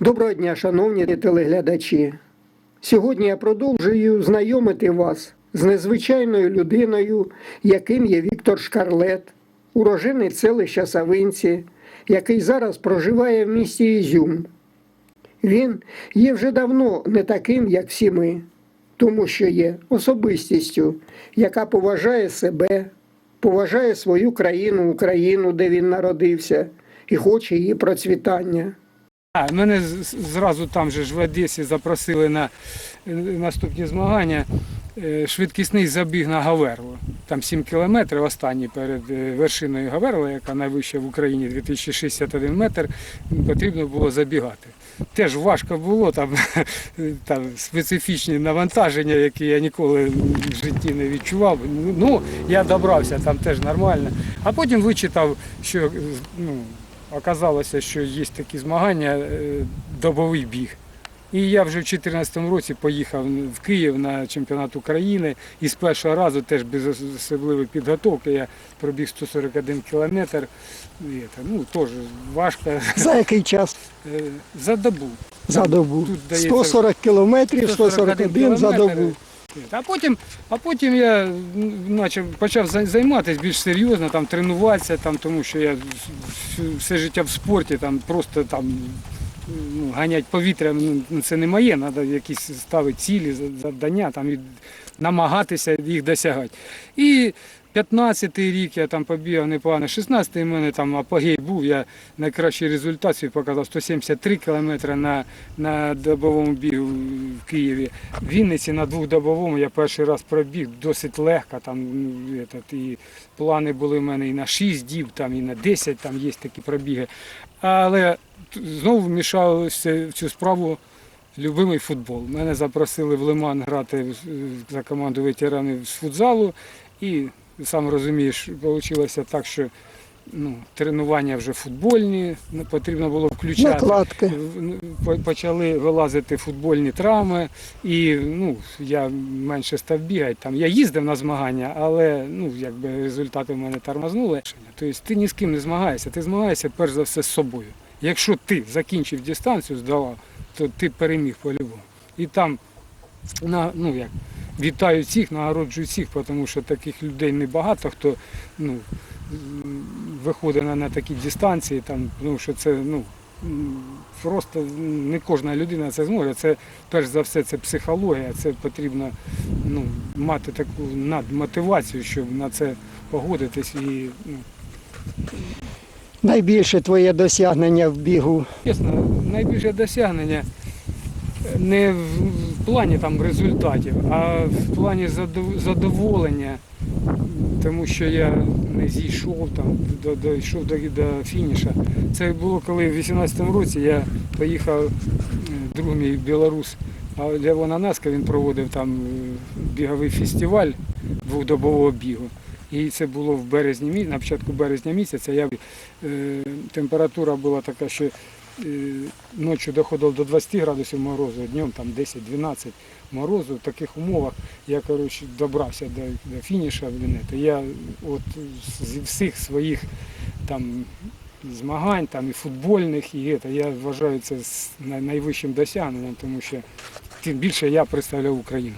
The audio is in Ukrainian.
Доброго дня, шановні телеглядачі. Сьогодні я продовжую знайомити вас з незвичайною людиною, яким є Віктор Шкарлет, уроженець селища Савинці, який зараз проживає в місті Ізюм. Він є вже давно не таким, як всі ми, тому що є особистістю, яка поважає себе, поважає свою країну, Україну, де він народився, і хоче її процвітання. А, мене зразу там же ж в Одесі запросили на е, наступні змагання. Е, Швидкісний забіг на Гаверлу. Там 7 кілометрів останній перед е, вершиною Гаверли, яка найвища в Україні 2061 метр, потрібно було забігати. Теж важко було, там, там специфічні навантаження, які я ніколи в житті не відчував. Ну, я добрався там теж нормально. А потім вичитав, що ну, оказалося, що є такі змагання, е, добовий біг. І я вже в 2014 році поїхав в Київ на чемпіонат України і з першого разу теж без особливої підготовки я пробіг 141 кілометр. І це, Ну, теж важко За який час? Е, за добу. За добу. Тут дається 140 кілометрів, 141 за кілометр. добу. А потім, а потім я наче, почав, займатися більш серйозно, там, тренуватися, там, тому що я все життя в спорті, там, просто там, ну, ганять повітря, ну, це не моє, треба якісь ставити цілі, завдання, там, і намагатися їх досягати. І 15-й рік я там побігав непогано, 16-й в мене там апогей був, я найкращий результат свій показав 173 кілометри на, на добовому бігу в Києві. В Вінниці на двохдобовому я перший раз пробіг досить легко. Там, ну, этот, і плани були в мене і на 6 діб, там, і на 10, там є такі пробіги. Але знову вмішався в цю справу любимий футбол. Мене запросили в Лиман грати за команду ветеранів з футзалу. І сам розумієш, вийшло так, що ну, тренування вже футбольні, потрібно було включати. Накладки. Почали вилазити футбольні травми, і ну, я менше став бігати. Там, я їздив на змагання, але ну, якби результати в мене тормознули. Тобто ти ні з ким не змагаєшся, ти змагаєшся перш за все з собою. Якщо ти закінчив дистанцію, здолав, то ти переміг по-любому. І там на, ну, як, вітаю всіх, нагороджую всіх, тому що таких людей небагато, хто ну, виходить на, на такі дистанції, там, тому що це ну, просто не кожна людина це зможе. Це перш за все це психологія, це потрібно ну, мати таку надмотивацію, щоб на це погодитись і ну, Найбільше твоє досягнення в бігу. Чесно, найбільше досягнення не в плані там результатів, а в плані задоволення, тому що я не зійшов там, до, дійшов до, до фініша. Це було коли в 18-му році я поїхав, е, друг мій білорус, а Левон Анаска, він проводив там е, біговий фестиваль двохдобового бігу. І це було в березні на початку березня місяця. Я, е, температура була така, що ночі доходило до 20 градусів морозу, днем там 10-12 морозу. В таких умовах я коротше, добрався до, до фініша Вінета. Я от зі всіх своїх там змагань, там і футбольних, і це, я вважаю це найвищим досягненням, тому що тим більше я представляв Україну.